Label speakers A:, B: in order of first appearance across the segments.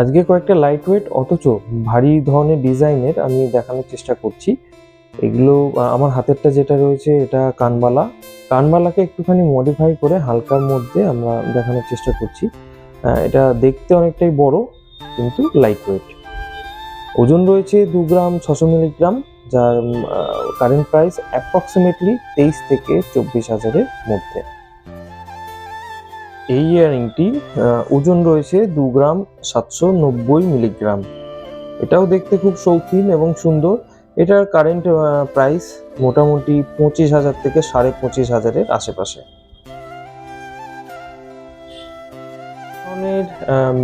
A: আজকে কয়েকটা light weight অথচ ভারী ধরনের ডিজাইনের আমি দেখানোর চেষ্টা করছি। এগুলো আমার হাতেরটা যেটা রয়েছে, এটা কানবালা কানবালাকে একটুখানি মডিফাই করে হালকার মধ্যে আমরা দেখানোর চেষ্টা করছি। এটা দেখতে অনেকটাই বড়, কিন্তু লাইট ওয়েট ওজন রয়েছে দু গ্রাম ছশো মিলিগ্রাম, যার কারেন্ট প্রাইস অ্যাপ্রক্সিমেটলি তেইশ থেকে চব্বিশ হাজারের মধ্যে। এই ইয়ারিংটি ওজন রয়েছে দু গ্রাম সাতশো নব্বই মিলিগ্রাম। এটাও দেখতে খুব শৌখিন এবং সুন্দর। এটার কারেন্ট প্রাইস মোটামুটি পঁচিশ হাজার থেকে সাড়ে পঁচিশ হাজারের আশেপাশে।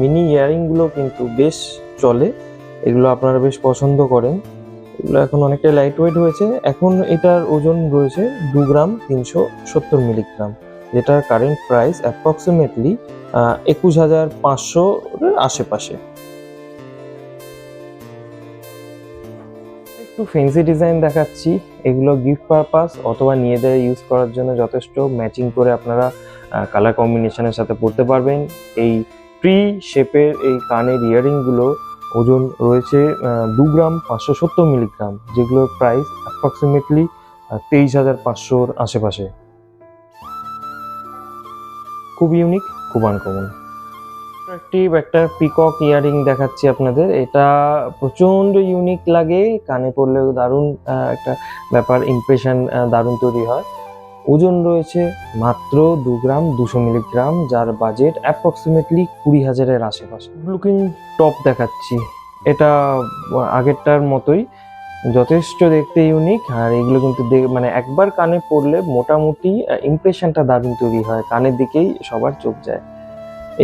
A: মিনি ইয়ারিংগুলো কিন্তু বেশ চলে। এগুলো আপনারা বেশ পছন্দ করেন। এগুলো এখন অনেকটা লাইট ওয়েট হয়েছে। এখন এটার ওজন রয়েছে দু গ্রাম তিনশো সত্তর মিলিগ্রাম। যেটার কারেন্ট প্রাইস অ্যাপ্রক্সিমেটলি একুশ হাজার পাঁচশোর আশেপাশে। একটু ফেন্সি ডিজাইন দেখাচ্ছি। এগুলো গিফট পারপাস অথবা নিজেদের ইউজ করার জন্য যথেষ্ট। ম্যাচিং করে আপনারা কালার কম্বিনেশনের সাথে পড়তে পারবেন। এই ট্রি শেপের এই কানের ইয়ারিংগুলো ওজন রয়েছে দু গ্রাম পাঁচশো সত্তর মিলিগ্রাম যেগুলোর প্রাইস অ্যাপ্রক্সিমেটলি তেইশ হাজার পাঁচশোর আশেপাশে। খুব ইউনিক খুব আনকমন একটি একটা পিকক ইয়ারিং দেখাচ্ছি আপনাদের। এটা প্রচণ্ড ইউনিক লাগে, কানে পড়লেও দারুণ একটা ব্যাপার ইমপ্রেশন দারুণ তৈরি হয়। ওজন রয়েছে মাত্র দু গ্রাম, দুশো মিলিগ্রাম, যার বাজেট অ্যাপ্রক্সিমেটলি কুড়ি হাজারের আশেপাশে। লুকিং টপ দেখাচ্ছি। এটা আগেরটার মতোই। যথেষ্ট দেখতে ইউনিক আর এগুলো কিন্তু মানে একবার কানে পড়লে মোটামুটি ইমপ্রেশনটা দারুণ তৈরি হয়, কানের দিকেই সবার চোখ যায়।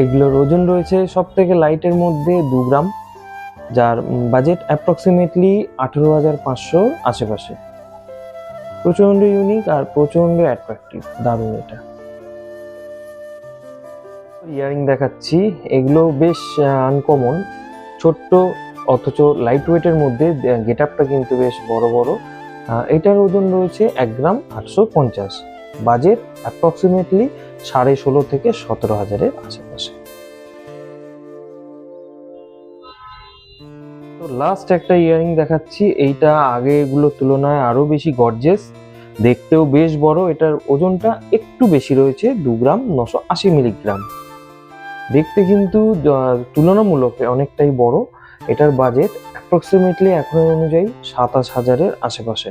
A: এগুলোর ওজন রয়েছে সব থেকে লাইটের মধ্যে দু গ্রাম, যার বাজেট অ্যাপ্রক্সিমেটলি আঠেরো হাজার পাঁচশো আশেপাশে। প্রচণ্ড ইউনিক আর প্রচণ্ড অ্যাট্রাকটিভ দারুণ এটা। ইয়ারিং দেখাচ্ছি, এগুলো বেশ আনকমন ছোট্ট অথচ লাইট ওয়েটের মধ্যে গেট আপটা কিন্তু বেশ বড় বড়। এটার ওজন রয়েছে এক গ্রাম আটশো পঞ্চাশ। বাজেট অ্যাপ্রক্সিমেটলি সাড়ে ষোলো থেকে সতেরো হাজারের আশেপাশে। তো লাস্ট একটা ইয়ারিং দেখাচ্ছি। এইটা আগেগুলোর তুলনায় আরও বেশি গর্জেস দেখতেও বেশ বড়। এটার ওজনটা একটু বেশি রয়েছে, দু গ্রাম নশো আশি মিলিগ্রাম। দেখতে কিন্তু তুলনামূলক অনেকটাই বড়। এটার বাজেট অ্যাপ্রক্সিমেটলি এখন অনুযায়ী সাতাশ হাজারের আশেপাশে।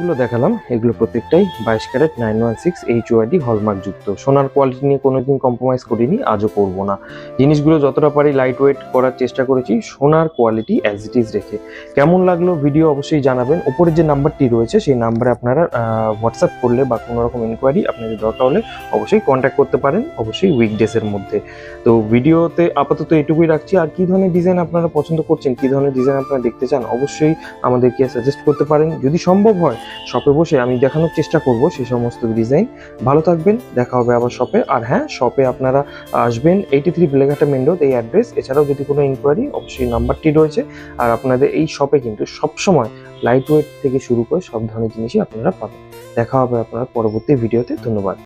A: গুলো দেখালাম, এগুলো প্রত্যেকটাই বাইশ carat nine one six H UID hallmark যুক্ত। সোনার কোয়ালিটি নিয়ে কোনোদিন কম্প্রোমাইজ করিনি, আজও করব না। জিনিসগুলো যতটা পারি লাইট ওয়েট করার চেষ্টা করেছি, সোনার কোয়ালিটি অ্যাজ ইট ইজ রেখে। কেমন লাগল ভিডিও অবশ্যই জানাবেন। ওপরে যে নাম্বারটি রয়েছে, সেই নাম্বারে আপনারা হোয়াটসঅ্যাপ করলে বা কোনো রকম ইনকোয়ারি আপনাদের দরকার হলে অবশ্যই কন্ট্যাক্ট করতে পারেন, অবশ্যই উইকডেসের মধ্যে। তো ভিডিওতে আপাতত এটুকুই রাখছি। আর কী ধরনের ডিজাইন আপনারা পছন্দ করছেন, কী ধরনের ডিজাইন আপনারা দেখতে চান, অবশ্যই আমাদেরকে সাজেস্ট করতে পারেন। যদি সম্ভব হয় শপে বসে আমি দেখানোর চেষ্টা করব সেই সমস্ত ডিজাইন ভালো থাকবেন, দেখা হবে আবার শপে আর হ্যাঁ শপে আপনারা আসবেন eighty three Beleghata main road এই অ্যাড্রেস এছাড়াও যদি কোনো ইনকোয়ারি অবশ্যই নাম্বারটি রয়েছে। আর আপনাদের এই শপে কিন্তু সবসময় লাইট ওয়েট থেকে শুরু করে সব ধরনের জিনিসই আপনারা পাবেন। দেখা হবে আপনার পরবর্তী ভিডিওতে ধন্যবাদ।